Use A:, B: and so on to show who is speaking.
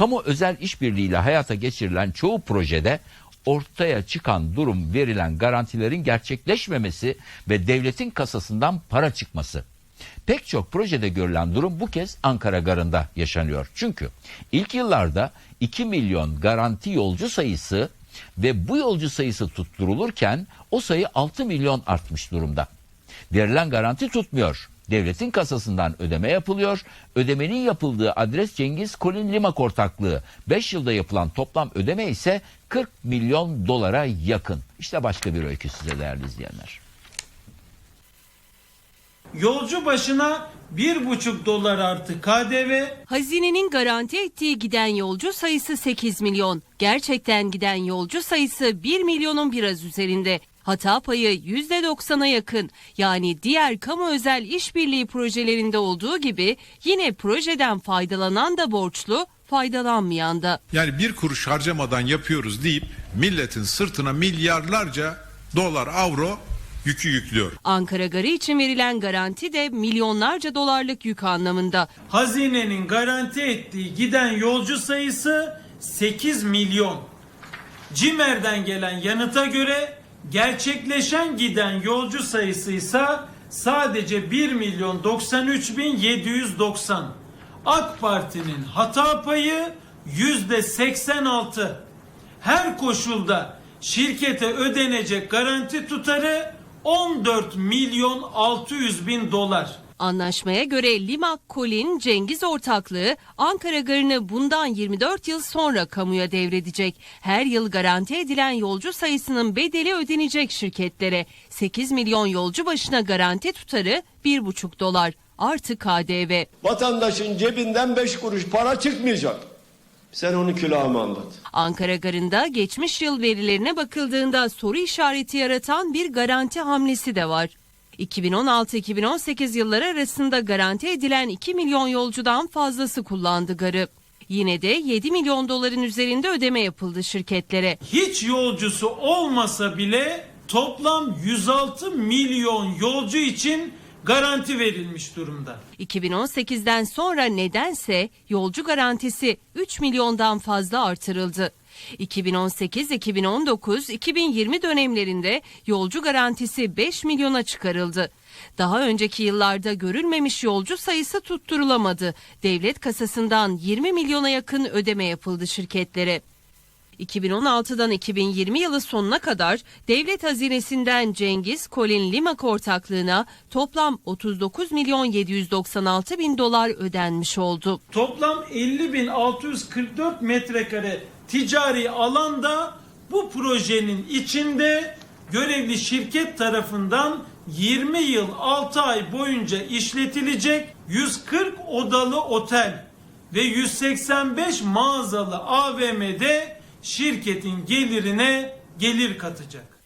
A: Kamu özel işbirliğiyle hayata geçirilen çoğu projede ortaya çıkan durum verilen garantilerin gerçekleşmemesi ve devletin kasasından para çıkması. Pek çok projede görülen durum bu kez Ankara Garı'nda yaşanıyor. Çünkü ilk yıllarda 2 milyon garanti yolcu sayısı ve bu yolcu sayısı tutturulurken o sayı 6 milyon artmış durumda. Verilen garanti tutmuyor. Devletin kasasından ödeme yapılıyor. Ödemenin yapıldığı adres Cengiz Kolin Limak ortaklığı. 5 yılda yapılan toplam ödeme ise 40 milyon dolara yakın. İşte başka bir öykü size değerli izleyenler.
B: Yolcu başına bir buçuk dolar artı KDV
C: Hazinenin garanti ettiği giden yolcu sayısı 8 milyon. Gerçekten giden yolcu sayısı 1 milyonun biraz üzerinde. Hata payı %90'a yakın. Yani diğer kamu özel işbirliği projelerinde olduğu gibi yine projeden faydalanan da borçlu, faydalanmayan da.
D: Yani bir kuruş harcamadan yapıyoruz deyip milletin sırtına milyarlarca dolar, avro yükü yüklüyor.
C: Ankara Garı için verilen garanti de milyonlarca dolarlık yük anlamında.
B: hazinenin garanti ettiği giden yolcu sayısı 8 milyon. Cimer'den gelen yanıta göre gerçekleşen giden yolcu sayısı ise sadece 1 milyon 93 bin 790. AK Parti'nin hata payı yüzde 86. Her koşulda şirkete ödenecek garanti tutarı 14 milyon 600 bin dolar.
C: Anlaşmaya göre Limak Kolin Cengiz ortaklığı Ankara Garı'nı bundan 24 yıl sonra kamuya devredecek. Her yıl garanti edilen yolcu sayısının bedeli ödenecek şirketlere. 8 milyon yolcu başına garanti tutarı 1,5 dolar artı KDV.
E: Vatandaşın cebinden beş kuruş para çıkmayacak. Sen onu külahıma anlat.
C: Ankara Garı'nda geçmiş yıl verilerine bakıldığında soru işareti yaratan bir garanti hamlesi de var. 2016-2018 yılları arasında garanti edilen 2 milyon yolcudan fazlası kullandı garı. Yine de 7 milyon doların üzerinde ödeme yapıldı şirketlere.
B: hiç yolcusu olmasa bile toplam 106 milyon yolcu için garanti verilmiş durumda.
C: 2018'den sonra nedense yolcu garantisi 3 milyondan fazla artırıldı. 2018, 2019, 2020 dönemlerinde yolcu garantisi 5 milyona çıkarıldı. Daha önceki yıllarda görülmemiş yolcu sayısı tutturulamadı. Devlet kasasından 20 milyona yakın ödeme yapıldı şirketlere. 2016'dan 2020 yılı sonuna kadar devlet hazinesinden Cengiz Kolin Limak ortaklığına toplam 39 milyon 796 bin dolar ödenmiş oldu.
B: Toplam 50.644 metrekare ticari alanda bu projenin içinde görevli şirket tarafından 20 yıl 6 ay boyunca işletilecek 140 odalı otel ve 185 mağazalı AVM'de şirketin gelirine gelir katacak.